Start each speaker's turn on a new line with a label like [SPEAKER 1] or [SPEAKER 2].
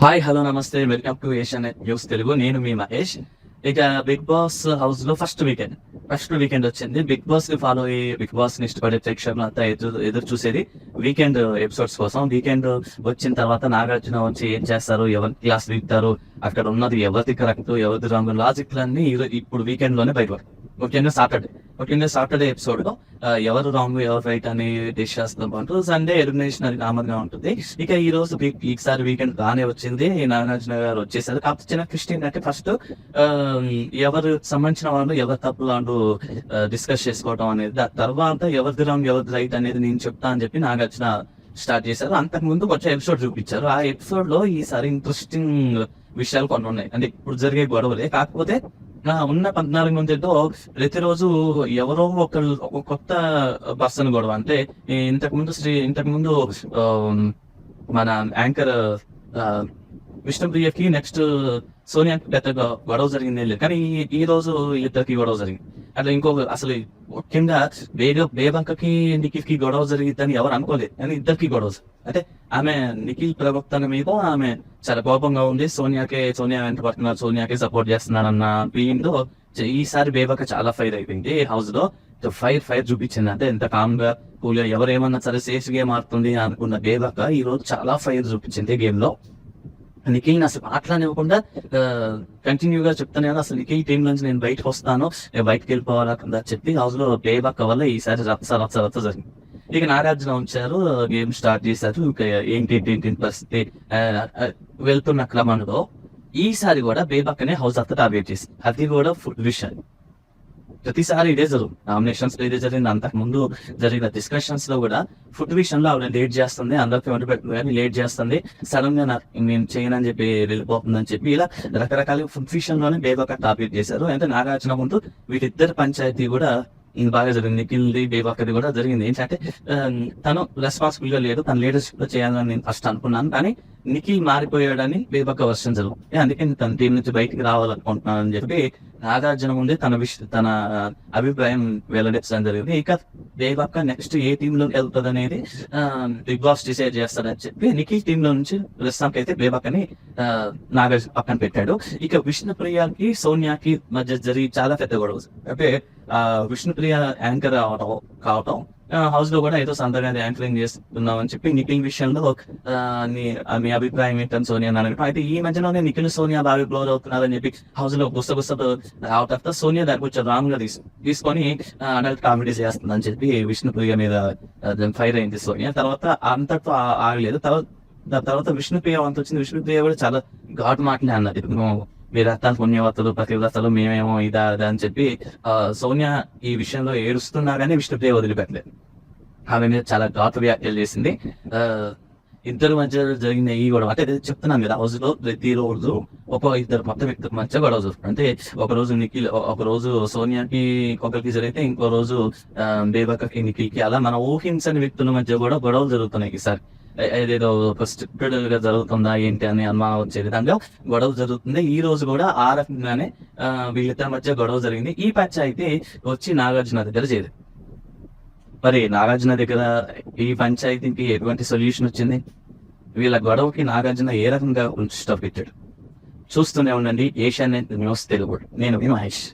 [SPEAKER 1] Hi hello నమస్తే. Welcome to Asian news Telugu నేను మీ మహేష్. ఇక బిగ్ బాస్ హౌస్లో ఫస్ట్ వీకెండ్ ఫస్ట్ వీకెండ్ వచ్చింది. బిగ్ బాస్ని ఫాలో అయ్యి బిగ్ బాస్ని ఇష్టపడే ప్రేక్షకులు అంతా ఎదురు ఎదురు చూసేది వీకెండ్ ఎపిసోడ్స్ కోసం. వీకెండ్ వచ్చిన తర్వాత నాగార్జున వచ్చి ఏం చేస్తారు? ఎవరి క్లాస్ దిగుతారు? అక్కడ ఉన్నది ఎవరిది కరెక్ట్ ఎవరిది రాంగ్ లాజిక్ లన్నీ ఇప్పుడు వీకెండ్లోనే బయటపడతారు ముఖ్యంగా సాటర్డే. ముఖ్యంగా సాటర్డే ఎపిసోడ్లో ఎవరు రాంగ్ ఎవరు రైట్ అని డిష్ చేస్తాం పాటు సండే ఎలిమినేషన్ అది కామన్గా ఉంటుంది. ఇక ఈ రోజు వీక్ ఈసారి వీకెండ్ బాగానే వచ్చింది. నాగార్జున గారు వచ్చేసారు. కాకపోతే చిన్న క్రిస్ట్ ఏంటంటే ఫస్ట్ ఎవరు సంబంధించిన వాళ్ళు ఎవరు తప్పులు అంటూ డిస్కస్ చేసుకోవడం అనేది దాని తర్వాత ఎవరిది రాంగ్ ఎవరిది రైట్ అనేది నేను చెప్తా అని చెప్పి నాగార్జున స్టార్ట్ చేశారు. అంతకు ముందు కొంచెం ఎపిసోడ్ చూపించారు. ఆ ఎపిసోడ్లో ఈసారి ఇంట్రెస్టింగ్ విషయాలు కొన్ని ఉన్నాయి. అంటే ఇప్పుడు జరిగే గొడవలే. కాకపోతే ఉన్న పద్నాలుగు మందితో ప్రతిరోజు ఎవరో ఒకరు ఒక కొత్త పర్సన్ గొడవ. అంటే ఇంతకు ముందు శ్రీ ఇంతకు ముందు ఆ, మన యాంకర్ విష్ణుప్రియకి నెక్స్ట్ సోనియాకి పెద్ద గొడవ జరిగింది లేదు. కానీ ఈ- ఈ రోజు ఇద్దరికి గొడవ జరిగింది. అట్లా ఇంకో అసలు ముఖ్యంగా బేగ బేబంకకి నిఖిల్కి గొడవ జరిగిద్దని ఎవరు అనుకోలేదు. కానీ ఇద్దరికి గొడవ అంటే ఆమె నిఖిల్ ప్రవక్తన మీద ఆమె చాలా కోపంగా ఉంది. సోనియాకే సోనియా వెంట పడుతున్నారు సోనియాకే సపోర్ట్ చేస్తున్నారన్న ఫీలింగ్తో ఈసారి బేబక చాలా ఫైర్ అయిపోయింది. హౌస్లో ఫైర్ ఫైర్ చూపించింది. అంటే ఎంత కామ్గా కూల్గా ఎవరేమన్నా సరే సేఫ్ గేమ్ ఆడుతుంది అనుకున్న బేబక ఈ రోజు చాలా ఫైర్ చూపించింది గేమ్లో నిఖిల్ అసలు మాట్లాడనివ్వకుండా కంటిన్యూ గా చెప్తానే కదా అసలు నిఖిల్ టీం నుంచి నేను బయటకు వస్తాను బయటకు వెళ్ళిపోవాలా కదా చెప్పి హౌస్లో బేబక్క వల్ల ఈసారి రత్స రత్స రత్స జరిగింది. ఇక నాగార్జున ఉంచారు గేమ్ స్టార్ట్ చేశారు ఏంటి ఏంటి పరిస్థితి వెళ్తున్న క్రమంలో ఈసారి కూడా బేబక్కనే హౌస్ అంతా టార్గెట్ చేసింది. అది కూడా ఫుడ్ విషయం. ప్రతిసారి ఇదే జరుగుతుంది నామినేషన్స్లో ఇదే జరిగింది. అంతకు ముందు జరిగిన డిస్కషన్స్లో కూడా ఫుడ్ విషయంలో ఆవిడ లేట్ చేస్తుంది. అందరికీ వంట పెట్టుకుని కానీ లేట్ చేస్తుంది. సడన్గా మేము నేను చేయనని చెప్పి వెళ్ళిపోతుందని చెప్పి ఇలా రకరకాల ఫుడ్ విషయంలోనే బేబాక టాపిక్ చేశారు. అంటే నాగార్జున ముందు వీటిద్దరు పంచాయతీ కూడా ఇది బాగా జరిగింది. నిఖిల్ది బేబక్కది కూడా జరిగింది. ఏంటంటే తను రెస్పాన్సిబుల్గా లేదు. తన లీడర్షిప్లో చేయాలని నేను ఫస్ట్ అనుకున్నాను. కానీ నిఖిల్ మారిపోయాడని బేబక్క వర్షం జరుగుతుంది అందుకని తన టీం నుంచి బయటికి రావాలనుకుంటున్నాను చెప్పి నాగార్జున ముందే తన విష తన అభిప్రాయం వెల్లడించడం జరిగింది. ఇక బేబక్క నెక్స్ట్ ఏ టీమ్లోకి వెళ్తుంది అనేది బిగ్ బాస్ డిసైడ్ చేస్తాడని చెప్పి నిఖిల్ టీమ్లో నుంచి ప్రస్తుతానికి అయితే బేబక్కని నాగార్జున పక్కన పెట్టాడు. ఇక విష్ణుప్రియకి సోనియాకి మధ్య జరిగి చాలా పెద్ద గొడవ. అంటే ఆ విష్ణుప్రియ యాంకర్ అవటం కావటం హౌస్లో కూడా ఏదో సందర్భంగా యాంకరింగ్ చేస్తున్నాం అని చెప్పి నిఖిల్ విషయంలో ఆ, మీ అభిప్రాయం ఏంటని సోనియా అని అయితే ఈ మధ్యలోనే నిఖిల్ సోనియా బాగా క్లోజ్ అవుతున్నారని చెప్పి హౌస్లో గుస్త గుస్తతో అవుట్ ఆఫ్ ద సోనియా దాని కొంచెం రాంగ్గా తీసు తీసుకొని అడల్ట్ కామెడీ చేస్తుందని చెప్పి విష్ణుప్రియ మీద ఫైర్ అయింది సోనియా. తర్వాత అంతటితో ఆగలేదు. తర్వాత దాని తర్వాత విష్ణుప్రియ వంత వచ్చింది విష్ణుప్రియ కూడా చాలా ఘాటు మాటలే అన్నది మీరంతా మీరు పుణ్యవతలు పతివ్రతలు మేమేమో ఇదా అదా అని చెప్పి ఆ, సోనియా ఈ విషయంలో ఏడుస్తున్నా కానీ విష్ణుప్రియ వదిలిపెట్టలేదు. ఆమె మీద చాలా ఘాత వ్యాఖ్యలు చేసింది. ఆ, ఇద్దరు మధ్య జరిగిన ఈ గొడవ అంటే చెప్తున్నాను కదా హౌస్లో ప్రతి రోజు ఒక ఇద్దరు కొత్త వ్యక్తుల మధ్య గొడవ చూస్తారు అంటే ఒక రోజు నిఖిల్ ఒక రోజు సోనియాకి ఒకరికి జరిగితే ఇంకో రోజు ఆ, బేబక్కకి నిఖిల్కి అలా మన ఊహించని వ్యక్తుల మధ్య కూడా గొడవలు జరుగుతున్నాయి ఈసారి. ఏదేదో స్ట్రిక్టెడ్గా జరుగుతుందా ఏంటి అని అనుమానం వచ్చే విధంగా గొడవ జరుగుతుంది. ఈ రోజు కూడా ఆ రకంగానే వీళ్ళిద్దరి మధ్య గొడవ జరిగింది. ఈ పంచాయతీ వచ్చి నాగార్జున దగ్గర చేరింది. మరి నాగార్జున దగ్గర ఈ పంచాయతీకి ఎటువంటి సొల్యూషన్ వచ్చింది? వీళ్ళ గొడవకి నాగార్జున ఏ రకంగా స్టాప్ పెట్టాడు? చూస్తూనే ఉండండి. Asian news Telugu. నేను మహేష్.